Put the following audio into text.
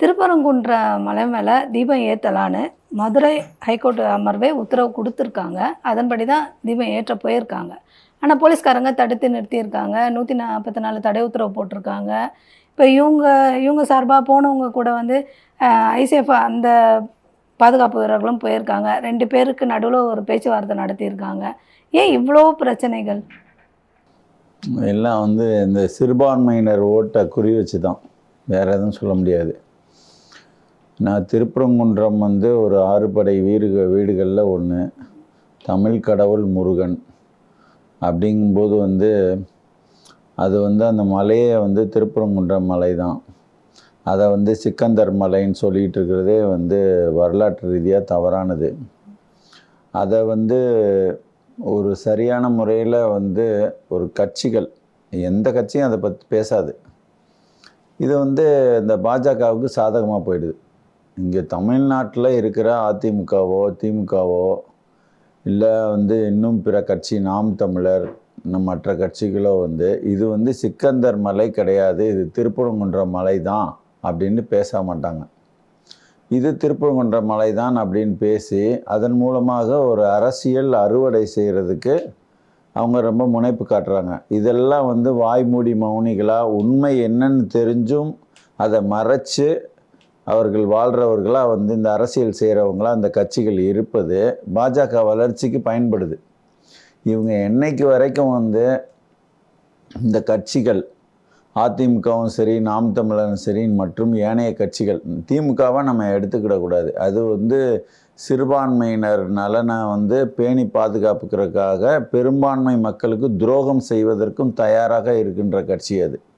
திருப்பரங்குன்ற மலை மேலே தீபம் ஏற்றலான்னு மதுரை ஹைகோர்ட் அமர்வே உத்தரவு கொடுத்துருக்காங்க. அதன்படி தான் தீபம் ஏற்ற போயிருக்காங்க. ஆனால் போலீஸ்காரங்க தடுத்து நிறுத்தியிருக்காங்க. நூற்றி நாற்பத்தி நாலு தடை உத்தரவு போட்டிருக்காங்க. இப்போ இவங்க இவங்க சார்பாக போனவங்க கூட வந்து ஐசிஎஃப் அந்த பாதுகாப்பு வீரர்களும் போயிருக்காங்க. ரெண்டு பேருக்கு நடுவில் ஒரு பேச்சுவார்த்தை நடத்தியிருக்காங்க. ஏன் இவ்வளோ பிரச்சனைகள்? எல்லாம் வந்து இந்த சிறுபான்மையினர் ஓட்டை குறி வச்சு தான் வேறு எதுவும் சொல்ல முடியாது. நான் திருப்பரங்குன்றம் வந்து ஒரு ஆறுபடை வீடு வீடுகளில் ஒன்று தமிழ் கடவுள் முருகன். அப்படிங்கும்போது வந்து அது வந்து அந்த மலையே வந்து திருப்பரங்குன்றம் மலை தான் அதை வந்து சிக்கந்தர் மலைன்னு சொல்லிகிட்டு இருக்கிறதே வந்து வரலாற்று ரீதியாக தவறானது. அதை வந்து ஒரு சரியான முறையில் வந்து ஒரு கட்சிகள் எந்த கட்சியும் அதை பற்றி பேசாது. இது வந்து இந்த பாஜகவுக்கு சாதகமாக போயிடுது. இங்கே தமிழ்நாட்டில் இருக்கிற அதிமுகவோ திமுகவோ இல்லை வந்து இன்னும் பிற கட்சி நாம் தமிழர் இன்னும் மற்ற கட்சிகளோ வந்து இது வந்து சிக்கந்தர் மலை கிடையாது இது திருப்பரங்குன்ற மலை தான் அப்படின்னு பேச மாட்டாங்க. இது திருப்பரங்குன்ற மலை தான் அப்படின்னு பேசி அதன் மூலமாக ஒரு அரசியல் அறுவடை செய்கிறதுக்கு அவங்க ரொம்ப முனைப்பு காட்டுறாங்க. இதெல்லாம் வந்து வாய்மூடி மௌனிகளாக உண்மை என்னன்னு தெரிஞ்சும் அதை மறைச்சு அவர்கள் வாழ்கிறவர்களாக வந்து இந்த அரசியல் செய்கிறவங்களா அந்த கட்சிகள் இருப்பது பாஜக வளர்ச்சிக்கு பயன்படுது. இவங்க என்னைக்கு வரைக்கும் வந்து இந்த கட்சிகள் அதிமுகவும் சரி நாம் தமிழரும் சரி மற்றும் ஏனைய கட்சிகள் திமுகவை நம்ம எடுத்துக்கிடக்கூடாது அது வந்து சிறுபான்மையினர் நலனை வந்து பேணி பாதுகாப்புக்கிறதுக்காக பெரும்பான்மை மக்களுக்கு துரோகம் செய்வதற்கும் தயாராக இருக்கின்ற கட்சி அது.